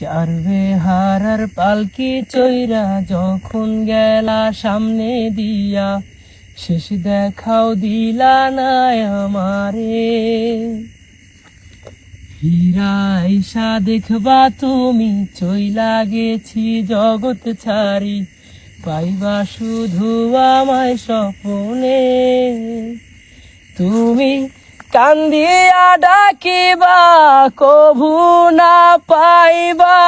চারবে হারার পালকি চৈরা যখন গেলা সামনে দিয়া, শেষ দেখাও দিলা না আমারে। ফিরাইসা দেখবা তুমি, চইলা গেছি জগৎ ছাড়ি, পাইবা শুধু আমায় স্বপনে। তুমি কান্দিয়া ডাকিবা, কভু না পাইবা।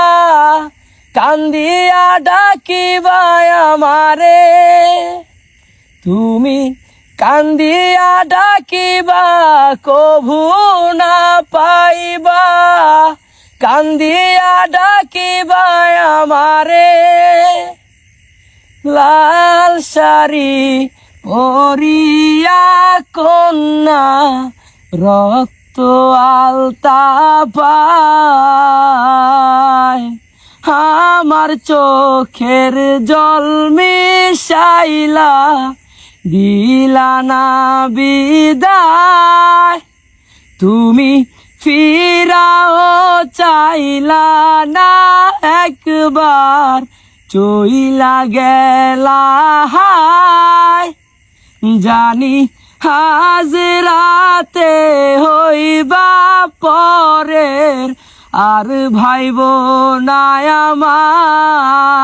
কান্দিয়া ডাকিবা আমারে। তুমি কান্দিয়া ডাকিবা, কভু না পাইবা। কান্দিয়া ডাকিবা আমারে। লাল শাড়ি পরিয়া কন্যা রক্ত আলতা পায়, আমার চোখের জল মিশাইলা, দিলা না বিদায়। তুমি ফিরাও চাইলা না একবার, চইলা গেলা হায়। জানি হাজরাতে হইবা পরের আর ভাইব না আমায়